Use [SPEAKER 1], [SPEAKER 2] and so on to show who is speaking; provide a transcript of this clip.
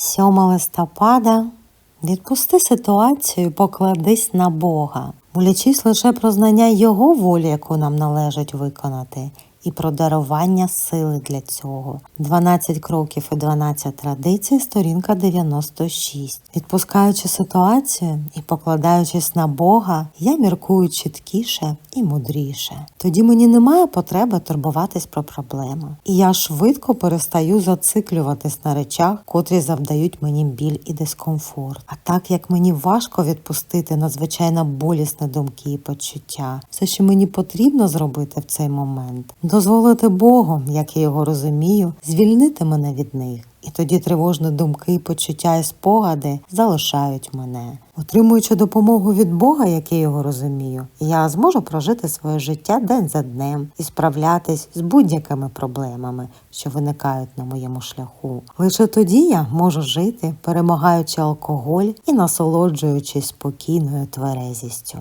[SPEAKER 1] 7 листопада. Відпусти ситуацію, і покладись на Бога, молячись лише про знання Його волі, яку нам належить виконати, і про дарування сили для цього. 12 кроків і 12 традицій, сторінка 96. Відпускаючи ситуацію і покладаючись на Бога, я міркую чіткіше і мудріше. Тоді мені немає потреби турбуватись про проблеми. І я швидко перестаю зациклюватись на речах, котрі завдають мені біль і дискомфорт. А так як мені важко відпустити надзвичайно болісні думки і почуття, все, що мені потрібно зробити в цей момент, дозволити Богу, як я його розумію, звільнити мене від них. І тоді тривожні думки, почуття і спогади залишають мене. Отримуючи допомогу від Бога, як я його розумію, я зможу прожити своє життя день за днем і справлятись з будь-якими проблемами, що виникають на моєму шляху. Лише тоді я можу жити, перемагаючи алкоголь і насолоджуючись спокійною тверезістю.